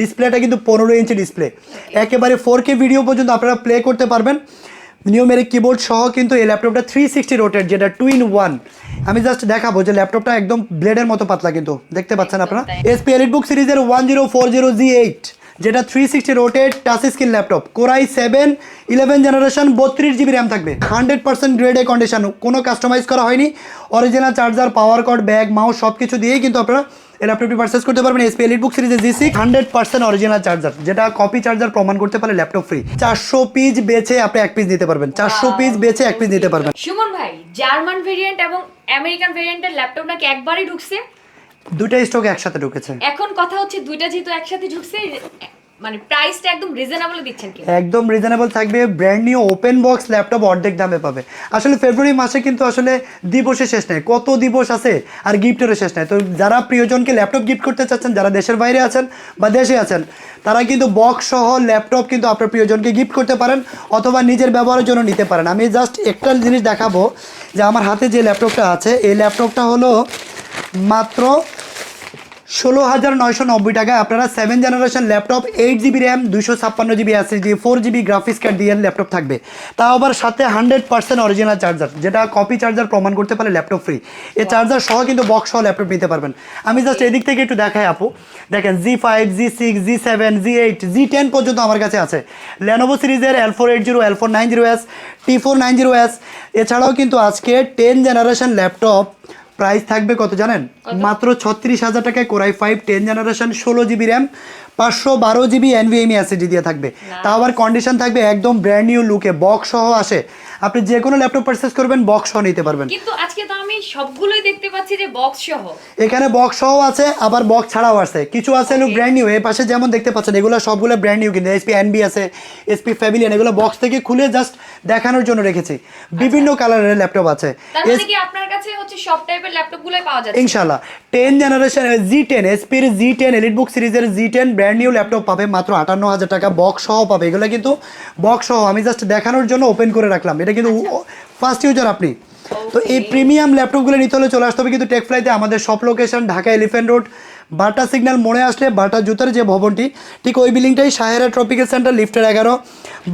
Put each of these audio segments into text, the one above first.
ডিসপ্লেটা কিন্তু পনেরো ইঞ্চি ডিসপ্লে। একেবারে ফোর কে ভিডিও পর্যন্ত আপনারা প্লে করতে পারবেন। নিউমেরিক কিবোর্ড সহ কিন্তু এই ল্যাপটপটা থ্রি সিক্সটি রোটেট যেটা টু ইন ওয়ান আমি জাস্ট দেখাবো যে ল্যাপটপটা একদম ব্লেডের মতো পাতলা কিন্তু। দেখতে পাচ্ছেন আপনারা? এসপি এলিট বুক সিরিজের one zero four zero G eight যেটা three sixty rotated touch screen laptop core i seven eleven generation বত্রিশ জিবি র্যাম থাকবে। Hundred percent grade A condition কোনো কাস্টমাইজ করা হয়নি। Original charger power cord bag mouse সব কিছু দিয়েই কিন্তু আপনারা এই ল্যাপটপটি পারচেস করতে পারবেন এসপি এলিট বুক সিরিজের G six hundred percent original charger যেটা কপি চার্জার প্রমাণ করতে পারলে ল্যাপটপ ফ্রি চারশো পিস বেছে আপনি এক পিস নিতে পারবেন। চারশো পিস বেছে এক পিস নিতে পারবেন। সুমন ভাই জার্মান ভেরিয়েন্ট এবং আমেরিকান ভেরিয়েন্টের ল্যাপটপ নাকি একবারই ঢুকছে? দুইটা স্টক একসাথে ঢুকেছে। এখন কথা হচ্ছে দুইটা যেহেতু একসাথে ঢুকছে মানে প্রাইসটা একদম রিজনেবল দিচ্ছেন কি একদম রিজনেবল থাকবে brand new open box laptop অর্ধেক দামে পাবে। আসলে ফেব্রুয়ারি মাসে কিন্তু আসলে দিবসে শেষ নাই। কত দিবস আছে? আর গিফটেরও শেষ নাই। তো যারা প্রিয়জনকে ল্যাপটপ গিফট করতে চাচ্ছেন, যারা দেশের বাইরে আছেন বা দেশে আছেন, তারা কিন্তু বক্স সহ ল্যাপটপ কিন্তু আপনার প্রিয়জনকে গিফট করতে পারেন অথবা নিজের ব্যবহারের জন্য নিতে পারেন। আমি জাস্ট একটা জিনিস দেখাবো যে আমার হাতে যে ল্যাপটপটা আছে, এই ল্যাপটপটা হলো মাত্র ষোলো হাজার নয়শো নব্বই টাকায় আপনারা seven generation laptop eight GB RAM দুশো ছাপ্পান্ন GB SSD four GB graphics card দিয়ে ল্যাপটপ থাকবে। তাও আবার সাথে হান্ড্রেড পার্সেন্ট অরিজিনাল চার্জার যেটা কপি চার্জার প্রমাণ করতে পারলে ল্যাপটপ ফ্রি এই চার্জার সহ কিন্তু বক্স সহ ল্যাপটপ নিতে পারবেন। আমি জাস্ট এদিক থেকে একটু দেখাই আপু। দেখেন G five G six G seven G eight G ten পর্যন্ত আমার কাছে আছে। লেনোভো সিরিজের L four eight zero L four nine zero S T four nine zero S এছাড়াও কিন্তু আজকে টেন জেনারেশন ল্যাপটপ প্রাইস থাকবে কত জানেন? মাত্র ছত্রিশ হাজার টাকায় core i five ten generation ষোলো জিবি র্যাম পাঁচশো বারো জিবি এনভিএমই অ্যাসিডি দিয়ে থাকবে। তা আবার কন্ডিশন থাকবে একদম ব্র্যান্ড নিউ লুকে বক্স সহ আসে। আপনি যে কোনো ল্যাপটপ পারচেস করবেন বক্স সহ নিতে পারবেন। কিন্তু আজকে তো আমি সবগুলোই দেখতে পাচ্ছি যে বক্স সহ। এখানে বক্স সহ আছে আবার বক্স ছাড়াও আছে। কিছু আছে হলো ব্র্যান্ড নিউ এই পাশে যেমন দেখতে পাচ্ছেন এগুলো সবগুলো ব্র্যান্ড নিউ কিন্তু এসপি এনবি আছে এসপি ফ্যামিলিয়ান এগুলো বক্স থেকে খুলে জাস্ট দেখানোর জন্য রেখেছি। বিভিন্ন কালারের ল্যাপটপ আছে। তার মানে কি আপনার কাছে হচ্ছে সব টাইপের ল্যাপটপ গুলোই পাওয়া যাচ্ছে? ইনশাল্লাহ টেন জেনারেশন জি টেন এসপির জি টেন এলিট বুক সিরিজের G ten brand new laptop পাবে মাত্র আটান্ন হাজার টাকা বক্স সহ পাবে। এগুলো কিন্তু বক্স সহ আমি জাস্ট দেখানোর জন্য ওপেন করে রাখলাম। এটা কিন্তু ফার্স্ট ইউজার আপনি। তো এই প্রিমিয়াম ল্যাপটপগুলো নিতে হলে চলে আসতে হবে কিন্তু টেকফ্লাইতে আমাদের সব location Dhaka elephant road Bata signal মোড়ে আসলে বাটা জুতার যে ভবনটি ঠিক ওই বিল্ডিংটাই সাহেরা ট্রপিক্যাল সেন্টার লিফটের এগারো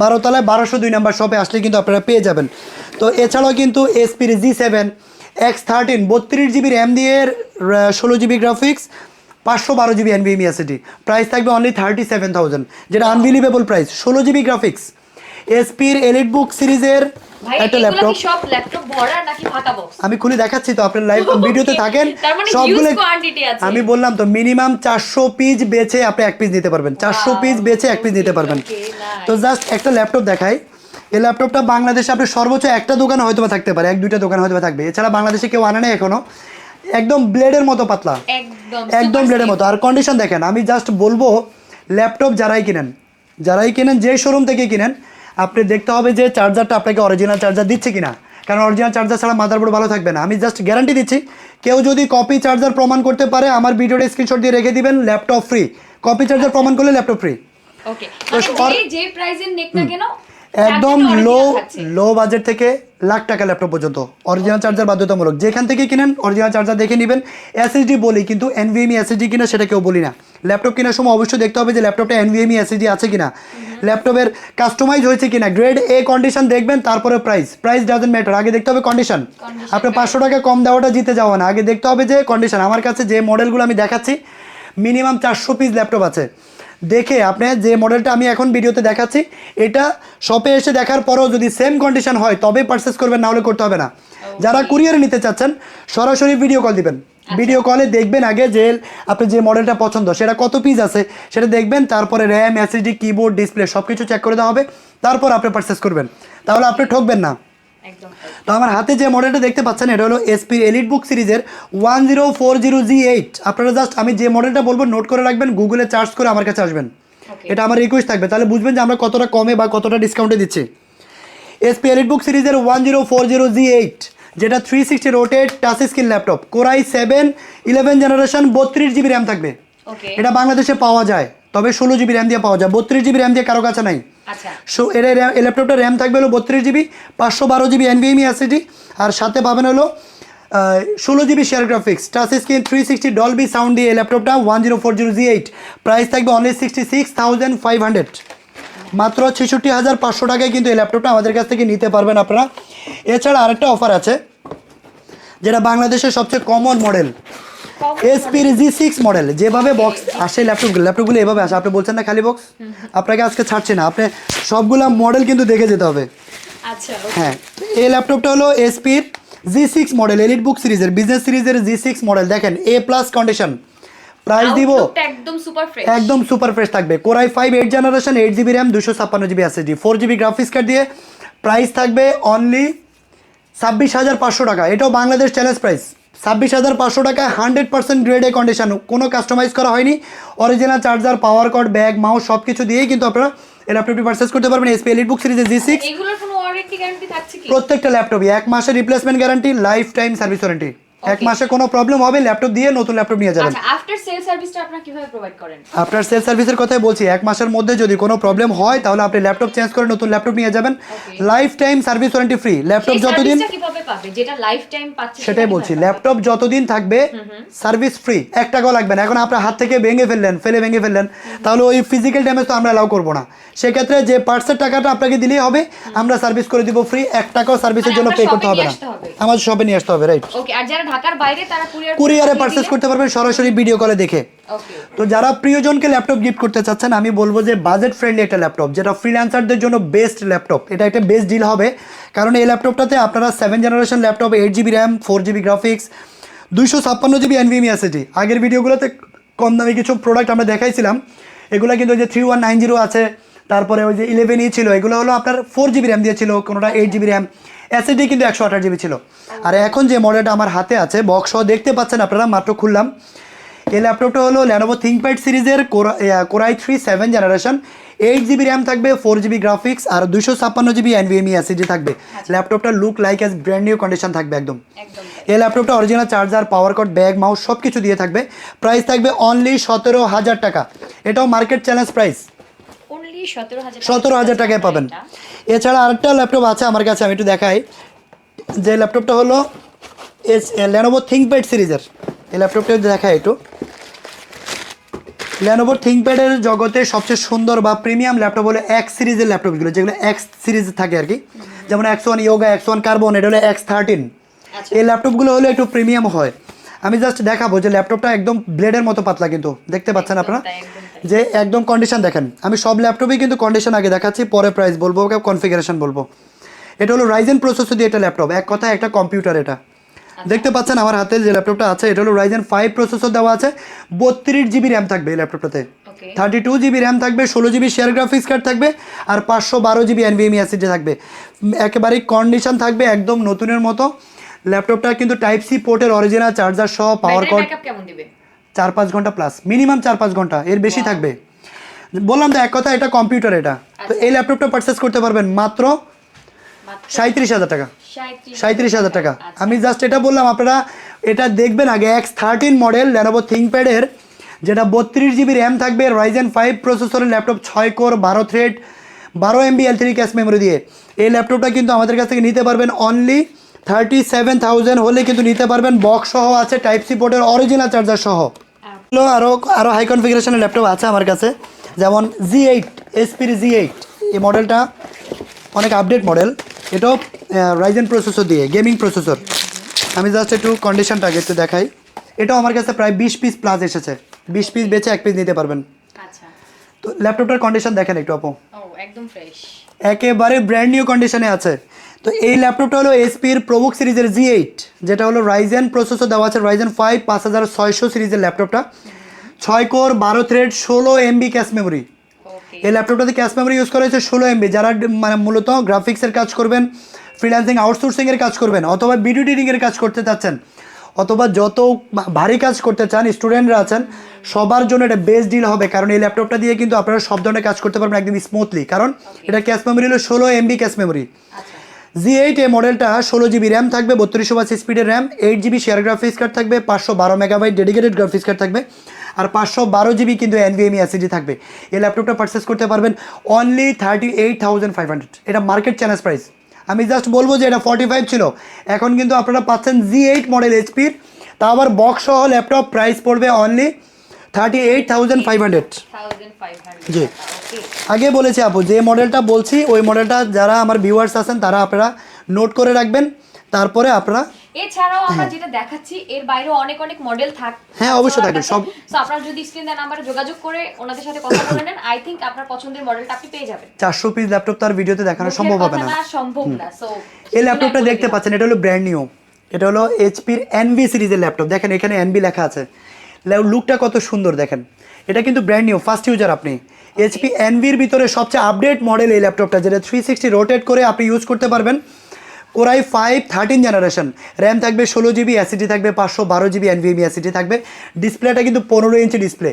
বারোতলায় বারোশো দুই নাম্বার শপে আসলে কিন্তু আপনারা পেয়ে যাবেন। তো এছাড়াও কিন্তু এসপির জি সেভেন এক্স থার্টিন বত্রিশ জিবি র্যাম দিয়ে ষোলো জিবি গ্রাফিক্স পাঁচশো বারো জিবি এনভিএমি এসিডি প্রাইস থাকবে অনলি থার্টি সেভেন থাউজেন্ড যেটা আনবিলিভেবল প্রাইস ষোলো জিবি গ্রাফিক্স এসপির এলিট বুক সিরিজের একটা ল্যাপটপ আমি খুলে দেখাচ্ছি তো আপনার লাইভ ভিডিওতে থাকেন? মানে সবগুলো। আমি বললাম তো মিনিমাম চারশো পিস বেচে আপনি এক পিস নিতে পারবেন। চারশো পিস বেচে এক পিস নিতে পারবেন। তো জাস্ট একটা ল্যাপটপ দেখাই। এই ল্যাপটপটা বাংলাদেশে আপনি সর্বোচ্চ একটা দোকানে হয়তো থাকতে পারে এক দুইটা দোকানে হয়তো থাকবে। এছাড়া বাংলাদেশে কেউ আনে না এখনও। একদম ব্লেডের মতো পাতলা। একদম ব্লেডের মতো। আর কন্ডিশন দেখেন আমি জাস্ট বলব ল্যাপটপ যারাই কিনেন যারাই কিনেন যে শোরুম থেকে কিনেন আপনি দেখতে হবে যে চার্জারটা আপনাকে অরিজিনাল চার্জার দিচ্ছে কিনা। কারণ অরিজিনাল চার্জার ছাড়া মাদারবোর্ড ভালো থাকবে না। আমি জাস্ট গ্যারান্টি দিচ্ছি কেউ যদি কপি চার্জার প্রমাণ করতে পারে আমার ভিডিওটা স্ক্রিনশট দিয়ে রেখে দিবেন ল্যাপটপ ফ্রি কপি চার্জার প্রমাণ করলে ল্যাপটপ ফ্রি ওকে যে প্রাইসের নেক না কেন? একদম লো লো বাজেট থেকে লাখ টাকা ল্যাপটপ পর্যন্ত। অরিজিনাল চার্জার বাধ্যতামূলক। যেখান থেকে কিনেন অরিজিনাল চার্জার দেখে নেবেন। এসএসডি বলি কিন্তু এনভিএমই এসএসডি কিনা সেটা কেউ বলি না। ল্যাপটপ কেনার সময় অবশ্যই দেখতে হবে যে ল্যাপটপটা এনভিএমই এসএসডি আছে কিনা। ল্যাপটপের কাস্টমাইজ হয়েছে কিনা। গ্রেড এ কন্ডিশন দেখবেন তারপরে প্রাইস প্রাইস ডাজেন্ট ম্যাটার আগে দেখতে হবে কন্ডিশন Condition আপনি পাঁচশো টাকা কম দেওয়াটা জিতে যাওয়া না। আগে দেখতে হবে যে কন্ডিশন আমার কাছে যে মডেলগুলো আমি দেখাচ্ছি মিনিমাম চারশো পিস ল্যাপটপ আছে। দেখে আপনি যে মডেলটা আমি এখন ভিডিওতে দেখাচ্ছি এটা শপে এসে দেখার পরেও যদি সেম কন্ডিশন হয় তবে পারচেস করবেন না হলে করতে হবে না। যারা কুরিয়ারে নিতে চাচ্ছেন সরাসরি ভিডিও কল দিবেন। ভিডিও কলে দেখবেন আগে যে আপনি যে মডেলটা পছন্দ সেটা কত পিস আছে সেটা দেখবেন তারপরে র্যাম এসএসডি কিবোর্ড ডিসপ্লে সব কিছু চেক করে দেওয়া হবে তারপর আপনি পারচেস করবেন। তাহলে আপনি ঠকবেন না। তো আমার হাতে যে মডেলটা দেখতে পাচ্ছেন এটা হলো এসপির এলিট বুক সিরিজের one zero four zero G eight আপনারা জাস্ট আমি যে মডেলটা বলব নোট করে রাখবেন গুগলে চার্জ করে আমার কাছে আসবেন। এটা আমার রিকোয়েস্ট থাকবে। তাহলে বুঝবেন যে আমরা কতটা কমে বা কতটা ডিসকাউন্টে দিচ্ছি। এসপি এলিট বুক সিরিজের one zero four zero G eight যেটা three sixty rotated touch screen laptop core i seven eleven generation বত্রিশ জিবি র্যাম থাকবে। এটা বাংলাদেশে পাওয়া যায়। তবে ষোলো জিবি র্যাম দিয়ে পাওয়া যায়। বত্রিশ জিবি র্যাম দিয়ে কারও কাছে নাই। আচ্ছা। সো এর এই ল্যাপটপটা র্যাম থাকবে হলো বত্রিশ জিবি পাঁচশো বারো জিবি এনভিএমই অ্যাসিডি আর সাথে পাবেন হলো ষোলো GB share graphics touch screen three sixty Dolby sound দিয়ে ল্যাপটপটা one zero four zero G eight price থাকবে only sixty six thousand five hundred মাত্র ছেষট্টি হাজার পাঁচশো টাকায় কিন্তু এই ল্যাপটপটা আমাদের কাছ থেকে নিতে পারবেন আপনারা। এছাড়া আরেকটা অফার আছে যেটা বাংলাদেশের সবচেয়ে কমন মডেল এসপির জি সিক্স মডেল যেভাবে বক্স আসে ল্যাপটপগুলো ল্যাপটপগুলো এভাবে আসে। আপনি বলছেন না খালি বক্স আপনাকে আজকে ছাড়ছে না। আপনি সবগুলা মডেল কিন্তু দেখে যেতে হবে। আচ্ছা হ্যাঁ এই ল্যাপটপটা হলো এসপির G six model elite book সিরিজের বিজনেস সিরিজের জি সিক্স মডেল দেখেন এ প্লাস কন্ডিশন প্রাইস দিব একদম সুপার ফ্রেশ একদম সুপার ফ্রেশ থাকবে। Core i five eight generation eight GB RAM দুশো ছাপ্পান্ন GB SSD four GB graphics card দিয়ে প্রাইস থাকবে অনলি ছাব্বিশ হাজার পাঁচশো টাকা। এটাও বাংলাদেশ চ্যালেঞ্জ প্রাইস ছাব্বিশ হাজার পাঁচশো টাকা হান্ড্রেড পার্সেন্ট গ্রেডে কন্ডিশন কোনো কাস্টমাইজ করা হয়নি। Original charger power cord bag mouse সব কিছু দিয়েই কিন্তু আপনারা এই ল্যাপটপটি পারচেস করতে পারবেন এসপি এলিট বুক সিরিজের জি সিক্স প্রত্যেকটা ল্যাপটপই এক মাসের replacement guarantee lifetime service warranty এক মাসে কোনো প্রবলেম হবে ল্যাপটপ দিয়ে নতুন ল্যাপটপ নিয়ে যাবেন। আফটার সেল সার্ভিসটা আপনারা কীভাবে প্রোভাইড করেন? আপনার সেল সার্ভিসের কথাই বলছি এক মাসের মধ্যে যদি কোনো প্রবলেম হয় তাহলে আপনি ল্যাপটপ চেঞ্জ করে নতুন ল্যাপটপ নিয়ে যাবেন। Lifetime service warranty free laptop যতদিন পাবে যেটা লাইফ টাইম পাচ্ছে সেটাই বলছি ল্যাপটপ যতদিন থাকবে সার্ভিস ফ্রি এক টাকাও লাগবে না। এখন আপনার হাত থেকে ভেঙে ফেললেন ফেলে ভেঙে ফেললেন তাহলে ওই ফিজিক্যাল ড্যামেজ তো আমরা অ্যালাউ করব না। সেক্ষেত্রে যে পার্টসের টাকাটা আপনাকে দিলেই হবে আমরা সার্ভিস করে দিব ফ্রি এক টাকাও সার্ভিসের জন্য পে করতে হবে না? আমার শপে নিয়ে আসতে হবে রাইট ওকে আর যারা ঢাকার বাইরে তারা কুরিয়ারে পারচেস করতে পারবেন সরাসরি ভিডিও কলে দেখে। তো যারা প্রিয়জনকে ল্যাপটপ গিফট করতে চাচ্ছেন, আমি বলব যে বাজেট ফ্রেন্ডলি একটা ল্যাপটপ যেটা ফ্রিল্যান্সারদের জন্য বেস্ট ল্যাপটপ এটা একটা বেস্ট ডিল হবে, কারণ এই ল্যাপটপটাতে আপনারা seven generation laptop eight GB RAM four GB graphics দুইশো ছাপ্পান্ন জিবি এনভিএমি এসএসডি আগের ভিডিওগুলোতে কম দামি কিছু প্রোডাক্ট আমরা দেখাইছিলাম, এগুলো কিন্তু ওই যে থ্রি ওয়ান নাইন জিরো আছে, তারপরে ওই যে ইলেভেন ই ছিল, এগুলো হলো আপনার ফোর জিবি র্যাম দিয়েছিল কোনোটা এইট জিবি র্যাম এসএসডি কিন্তু একশো আঠাশ জিবি ছিল। আর এখন যে মডেলটা আমার হাতে আছে বক্স দেখতে পাচ্ছেন আপনারা, মাত্র খুললাম। এই ল্যাপটপটা হলো ল্যানোভো থিঙ্কপ্যাড সিরিজের core i three seven generation eight GB RAM থাকবে ফোর জিবি গ্রাফিক্স আর দুশো ছাপ্পান্ন জিবি এনভিএমই এসিডি থাকবে। ল্যাপটপটা look like as brand new condition থাকবে একদম। এই ল্যাপটপটা original charger power cord bag mouse সব কিছু দিয়ে থাকবে। প্রাইস থাকবে অনলি সতেরো হাজার টাকা। এটাও মার্কেট চ্যালেঞ্জ প্রাইস অনলি 17000 সতেরো হাজার টাকায় পাবেন। এছাড়া আরেকটা ল্যাপটপ আছে আমার কাছে আমি একটু দেখাই। যে ল্যাপটপটা হলো এস ল্যানোভো থিঙ্কপ্যাড সিরিজের। এই ল্যাপটপটা যদি দেখাই একটু। ল্যানোভো থিঙ্কপ্যাডের জগতে সবচেয়ে সুন্দর বা প্রিমিয়াম ল্যাপটপ হলো এক্স সিরিজের ল্যাপটপগুলো যেগুলো এক্স সিরিজ থাকে আর কি। যেমন X one Yoga X one carbon এটা হলো এক্স থার্টিন আচ্ছা। এই ল্যাপটপগুলো হলো একটু প্রিমিয়াম হয়। আমি জাস্ট দেখাবো যে ল্যাপটপটা একদম ব্লেডের মতো পাতলা কিন্তু। দেখতে পাচ্ছেন আপনারা। যে একদম কন্ডিশন দেখেন। আমি সব ল্যাপটপেই কিন্তু কন্ডিশন আগে দেখাচ্ছি পরে প্রাইস বলব কনফিগারেশন বলব। এটা হলো রাইজেন প্রসেসর দিয়ে একটা ল্যাপটপ এক কথা একটা কম্পিউটার এটা। দেখতে পাচ্ছেন আমার হাতে যে ল্যাপটপটা আছে এটা হলো রাইজেন ফাইভ প্রসেসর দেওয়া আছে। বত্রিশ জিবি র্যাম থাকবে এই ল্যাপটপটাতে। থার্টি টু জিবি র্যাম থাকবে ষোলো জিবি শেয়ার গ্রাফিক্স কার্ড থাকবে আর পাঁচশো বারো জিবি এনভিএমই অ্যাসিডে থাকবে। একেবারেই কন্ডিশন থাকবে একদম নতুনের মতো। ল্যাপটপটা কিন্তু টাইপ সি পোর্টের অরিজিনাল চার্জার সহ পাওয়ার কর্ড কেমন দিবে? চার পাঁচ ঘণ্টা প্লাস মিনিমাম চার পাঁচ ঘণ্টা এর বেশি থাকবে। বললাম তো এক কথা এটা কম্পিউটার এটা। তো এই ল্যাপটপটা পারচেস করতে পারবেন মাত্র সাঁত্রিশ হাজার টাকা। 37 সাঁত্রিশ হাজার টাকা। আচ্ছা। আমি জাস্ট এটা বললাম আপনারা এটা দেখবেন আগে এক্স থার্টিন মডেল ল্যানোভো থিঙ্কপ্যাডের যেটা বত্রিশ জিবি র্যাম থাকবে রাইজেন ফাইভ প্রসেসরের ল্যাপটপ ছয় কোর বারো থ্রেড বারো MB L three cache memory দিয়ে। এই ল্যাপটপটা কিন্তু আমাদের কাছ থেকে নিতে পারবেন অনলি থার্টি সেভেন থাউজেন্ড হলে কিন্তু নিতে পারবেন বক্স সহ আছে টাইপ সি পোর্টের অরিজিনাল চার্জার সহ আরও আরও হাই কনফিগারেশনের ল্যাপটপ আছে আমার কাছে যেমন জি এইট এসপির জি এইট এই মডেলটা অনেক আপডেট মডেল এটাও রাইজেন প্রসেসর দিয়ে গেমিং প্রসেসর আমি জাস্ট একটু কন্ডিশনটা আগে একটু দেখাই। এটাও আমার কাছে প্রায় বিশ পিস প্লাস এসেছে। বিশ পিস বেচে এক পিস নিতে পারবেন। আচ্ছা। তো ল্যাপটপটার কন্ডিশন দেখেন একটু আপু। একদম ফ্রেশ একেবারে ব্র্যান্ড নিউ কন্ডিশনে আছে। তো এই ল্যাপটপটা হলো এসপির প্রবুক সিরিজের জি এইট যেটা হলো রাইজেন প্রসেসর দেওয়া আছে রাইজেন ফাইভ পাঁচ হাজার ছয়শো সিরিজের ল্যাপটপটা ছয় কোর বারো থ্রেড ষোলো এমবি ক্যাশ মেমোরি এই ল্যাপটপটাতে ক্যাশ মেমোরি ইউজ করা হয়েছে ষোলো এমবি যারা মানে মূলত গ্রাফিক্সের কাজ করবেন ফ্রিল্যান্সিং আউটসোর্সিংয়ের কাজ করবেন অথবা ভিডিও এডিটিংয়ের কাজ করতে চাচ্ছেন অথবা যত ভারী কাজ করতে চান স্টুডেন্টরা আছেন সবার জন্য এটা বেস্ট ডিল হবে কারণ এই ল্যাপটপটা দিয়ে কিন্তু আপনারা সব ধরনের কাজ করতে পারবেন একদম স্মুথলি কারণ এটা ক্যাশ মেমোরি হলো ষোলো MB cache memory G eight A মডেলটা ষোলো জিবি র্যাম থাকবে বত্রিশশো বাস স্পিডের RAM eight GB share graphics card থাকবে পাঁচশো বারো মেগাবাইট ডেডিকেটেড গ্রাফিক্স কার্ড থাকবে। আর পাঁচশো বারো জিবি কিন্তু এনভিএমই অ্যাসিডি থাকবে। এই ল্যাপটপটা পারচেস করতে পারবেন only thirty eight thousand five hundred এটা মার্কেট চ্যালেঞ্জ প্রাইস আমি জাস্ট বলব যে এটা ফর্টি ফাইভ ছিল। এখন কিন্তু আপনারা পাচ্ছেন জি এইট মডেল এইচপির তা আবার বক্স সহ ল্যাপটপ প্রাইস পড়বে only thirty eight thousand five hundred জি। আগে বলেছি আপু যে মডেলটা বলছি ওই মডেলটা যারা আমার ভিউয়ার্স আছেন তারা আপনারা নোট করে রাখবেন। তারপরে আপনারা এছাড়াও আমরা যেটা দেখাচ্ছি এর বাইরেও অনেক অনেক মডেল থাক হ্যাঁ, অবশ্যই থাকবে, সব- সো আপনারা যদি স্ক্রিন দেন নাম্বারে যোগাযোগ করে ওনাদের সাথে কথা বলে নেন। আই থিংক আপনার পছন্দের মডেলটা আপনি পেয়ে যাবেন। চারশো পিস ল্যাপটপ তার ভিডিওতে দেখানো সম্ভব হবে না। সম্ভব না। সো এই ল্যাপটপটা দেখতে পাচ্ছেন এটা হলো ব্র্যান্ড নিউ এটা হলো এইচপির এনবি সিরিজের ল্যাপটপ দেখেন এখানে এনবি লেখা আছে। লুকটা কত সুন্দর দেখেন। এটা কিন্তু ব্র্যান্ড নিউ ফার্স্ট ইউজার আপনি। এইচপি এনবির ভিতরে সবচেয়ে আপডেট মডেল এই ল্যাপটপটা যেটা থ্রি সিক্সটি রোটেট করে আপনি ইউজ করতে পারবেন। Core i five thirteen generation RAM থাকবে ষোলো জিবি অ্যাসিডি থাকবে পাঁচশো বারো জিবি এনভিএমি অ্যাসিডি থাকবে। ডিসপ্লেটা কিন্তু পনেরো ইঞ্চি ডিসপ্লে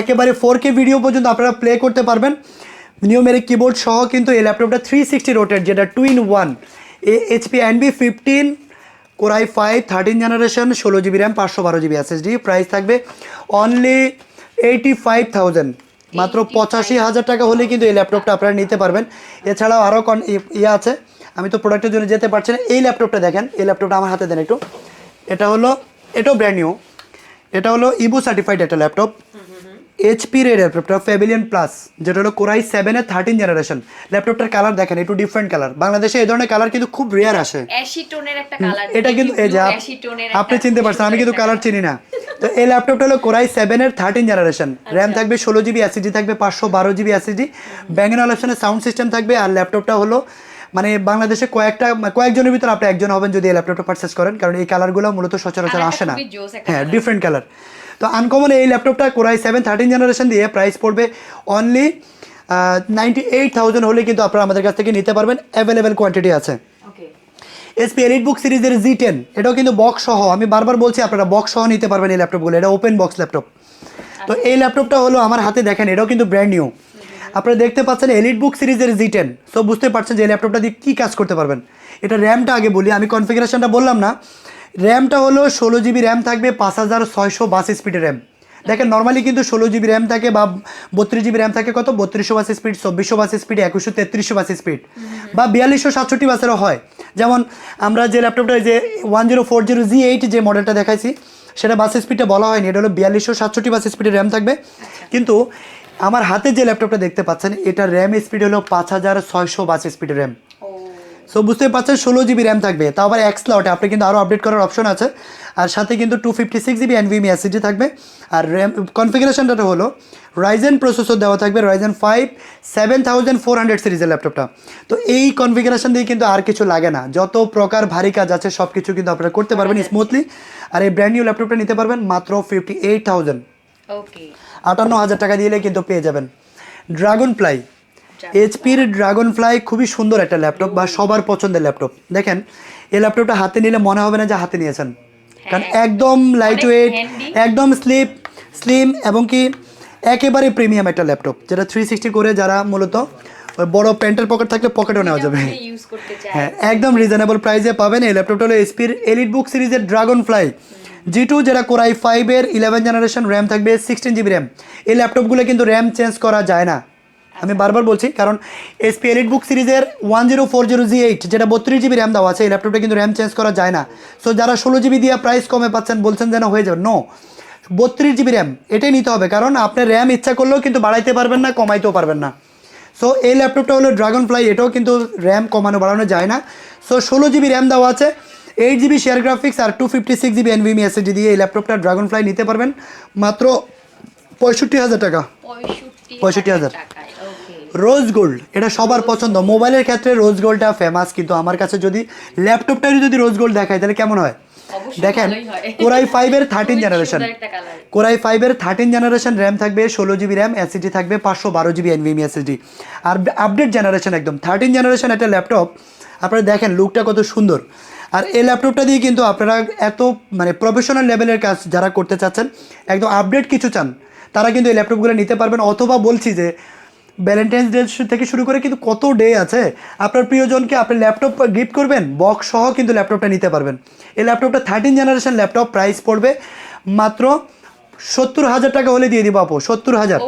একেবারে ফোর কে ভিডিও পর্যন্ত আপনারা প্লে করতে পারবেন। নিউমেরিক কিবোর্ড সহ কিন্তু এই ল্যাপটপটা থ্রি সিক্সটি রোটেড যেটা two in one HP NB fifteen core i five thirteen generation ষোলো জিবি র্যাম পাঁচশো বারো জিবি এসএসডি প্রাইস থাকবে অনলি এইটি ফাইভ থাউজেন্ড মাত্র পঁচাশি হাজার টাকা হলে কিন্তু এই ল্যাপটপটা আপনারা নিতে পারবেন। এছাড়াও আরও কন ইয়ে আছে। আমি তো প্রোডাক্টের জন্য যেতে পারছি না। এই ল্যাপটপটা দেখেন এই ল্যাপটপটা আমার হাতে দেন একটু। এটা হলো এটাও ব্র্যান্ড নিউ এটা হলো ইবু সার্টিফাইড একটা ল্যাপটপ এইচপির এই ল্যাপটপটা ফেবিলিয়ন প্লাস যেটা হলো কোরাই সেভেনের থার্টিন জেনারেশন ল্যাপটপটার কালার দেখেন একটু ডিফারেন্ট কালার বাংলাদেশে এই ধরনের কালার কিন্তু খুব রেয়ার আসে। এটা কিন্তু এই যে আপনি চিনতে পারছেন আমি কিন্তু কালার চিনি না। তো এই ল্যাপটপটা হলো কোরাই সেভেনের থার্টিন জেনারেশন র্যাম থাকবে ষোলো জিবি অ্যাসিডি থাকবে পাঁচশো বারো জিবি অ্যাসিডি ব্যাঙ্গন অপশনের সাউন্ড সিস্টেম থাকবে। আর ল্যাপটপটা হলো মানে বাংলাদেশে কয়েকটা কয়েকজনের ভিতরে আপনি একজন হবেন যদি এই ল্যাপটপটা পারচেস করেন কারণ এই কালারগুলো মূলত সচরাচর আসে না। হ্যাঁ ডিফারেন্ট কালার তো আনকমন এই ল্যাপটপটা core i seven thirteen generation দিয়ে প্রাইস পড়বে অনলি নাইনটি এইট থাউজেন্ড হলে কিন্তু আপনারা আমাদের কাছ থেকে নিতে পারবেন। অ্যাভেলেবেল কোয়ান্টিটি আছে। এসপি এলিট বুক সিরিজের জি টেন এটাও কিন্তু বক্স সহ আমি বারবার বলছি আপনারা বক্স সহ নিতে পারবেন এই ল্যাপটপগুলো এটা ওপেন বক্স ল্যাপটপ তো এই ল্যাপটপটা হলো আমার হাতে দেখেন এটাও কিন্তু ব্র্যান্ড নিউ আপনারা দেখতে পাচ্ছেন এলিট বুক সিরিজের জি টেন সো বুঝতে পারছেন যে ল্যাপটপটা দিয়ে কী কাজ করতে পারবেন। এটা র্যামটা আগে বলি, আমি কনফিগারেশনটা বললাম না। র্যামটা হলো ষোলো জিবি র্যাম থাকবে, পাঁচ হাজার ছয়শো বাস স্পিডের র্যাম। দেখেন নর্মালি কিন্তু ষোলো জিবি র্যাম থাকে বা বত্রিশ জিবি র্যাম থাকে কত? বত্রিশশো বাস স্পিড, চব্বিশশো বাস স্পিড, একুশশো তেত্রিশশো বাস স্পিড। বা বিয়াল্লিশশো সাতষট্টি বাসেরও হয়। যেমন, আমরা যে ল্যাপটপটা যে one zero four zero G eight যে মডেলটা দেখাইছি, সেটা বাস স্পিডটা বলা হয়নি। এটা হলো বিয়াল্লিশশো সাতষট্টি বাস স্পিডের র্যাম থাকবে। কিন্তু আমার হাতে যে ল্যাপটপটা দেখতে পাচ্ছেন এটা র্যাম স্পিড হলো পাঁচ হাজার ছয়শো বাস স্পিডের র্যাম সো বুঝতে পারছেন ষোলো জিবি র্যাম থাকবে। তাও আবার এক স্লটে আপনি কিন্তু আরও আপডেট করার অপশন আছে। আর সাথে কিন্তু two fifty six GB NVMe SSD থাকবে। আর র্যাম কনফিগারেশনটা হলো রাইজেন প্রসেসর দেওয়া থাকবে Ryzen five seven thousand four hundred সিরিজের ল্যাপটপটা। তো এই কনফিগারেশন দিয়ে কিন্তু আর কিছু লাগে না। যত প্রকার ভারী কাজ আছে সব কিছু কিন্তু আপনারা করতে পারবেন স্মুথলি আর এই ব্র্যান্ড নিউ ল্যাপটপটা নিতে পারবেন মাত্র ফিফটি এইট থাউজেন্ড ওকে আটান্ন হাজার টাকা দিলে কিন্তু পেয়ে যাবেন। ড্রাগন ফ্লাই এইচপির ড্রাগন ফ্লাই খুবই সুন্দর একটা ল্যাপটপ বা সবার পছন্দের ল্যাপটপ। দেখেন এই ল্যাপটপটা হাতে নিলে মনে হবে না যে হাতে নিয়েছেন। কারণ একদম লাইট ওয়েট একদম স্লিপ স্লিম এবং কি একেবারে প্রিমিয়াম একটা ল্যাপটপ যেটা থ্রি সিক্সটি করে যারা মূলত ওই বড় প্যান্টের পকেট থাকলে পকেটও নেওয়া যাবে। ইউজ হ্যাঁ একদম রিজনেবল প্রাইসে পাবেন। এই ল্যাপটপটা হলো এসপির এলিট বুক সিরিজের ড্রাগন ফ্লাই জি টু যেটা কোরাই ফাইভের ইলেভেন জেনারেশন র্যাম থাকবে সিক্সটিন জিবি র্যাম এই ল্যাপটপগুলো কিন্তু র্যাম চেঞ্জ করা যায় না। আমি বারবার বলছি, কারণ এসপি এলিট বুক সিরিজের one zero four zero G eight যেটা বত্রিশ জিবি র্যাম দেওয়া আছে, এই ল্যাপটপটা কিন্তু র্যাম চেঞ্জ করা যায় না। সো যারা ষোলো জিবি দিয়ে প্রাইস কমে পাচ্ছেন, বলছেন যেন হয়ে যাবে। নো বত্রিশ জিবি র্যাম এটাই নিতে হবে। কারণ আপনি র্যাম ইচ্ছা করলেও কিন্তু বাড়াইতে পারবেন না, কমাইতেও পারবেন না। সো এই ল্যাপটপটা হলো ড্রাগন ফ্লাই এটাও কিন্তু র্যাম কমানো বাড়ানো যায় না। সো ষোলো জিবি র্যাম দেওয়া আছে। এইট জিবি শেয়ার গ্রাফিক্স আর two fifty six GB NVMe SSD দিয়ে এই ল্যাপটপটা ড্রাগন ফ্লাই নিতে পারবেন। মাত্র পঁয়ষট্টি হাজার টাকা। পঁয়ষট্টি হাজার। রোজ গোল্ড এটা সবার পছন্দ। মোবাইলের ক্ষেত্রে রোজ গোল্ডটা ফেমাস কিন্তু আমার কাছে যদি ল্যাপটপটারই যদি রোজ গোল্ড দেখায় তাহলে কেমন হয়? দেখেন। কোরাই ফাইভের থার্টিন জেনারেশন কোরাই ফাইভের থার্টিন জেনারেশন র্যাম থাকবে ষোলো জিবি র্যাম এসিডি থাকবে পাঁচশো বারো জিবি এনভিএমি এসএসডি আর আপডেট জেনারেশন একদম। থার্টিন জেনারেশন একটা ল্যাপটপ আপনারা দেখেন লুকটা কত সুন্দর। আর এই ল্যাপটপটা দিয়ে কিন্তু আপনারা এত মানে প্রফেশনাল লেভেলের কাজ যারা করতে চাচ্ছেন একদম আপডেট কিছু চান তারা কিন্তু এই ল্যাপটপগুলো নিতে পারবেন। অথবা বলছি যে ভ্যালেন্টাইন্স ডে থেকে শুরু করে কিন্তু কত ডে আছে আপনার প্রিয়জনকে আপনি ল্যাপটপ গিফট করবেন বক্স সহ কিন্তু ল্যাপটপটা নিতে পারবেন। এই ল্যাপটপটা থার্টিন জেনারেশন ল্যাপটপ প্রাইস পড়বে মাত্র সত্তর হাজার টাকা হলে দিয়ে দিব আপু সত্তর হাজার।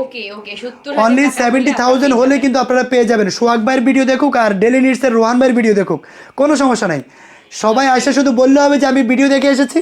অনলি সেভেন্টি থাউজেন্ড হলে কিন্তু আপনারা পেয়ে যাবেন। সোহাগ ভাইয়ের ভিডিও দেখুক আর ডেলি নিডসের রোহান ভাইয়ের ভিডিও দেখুক কোনো সমস্যা নাই। সবাই আসে শুধু বললে হবে যে আমি ভিডিও দেখে এসেছি।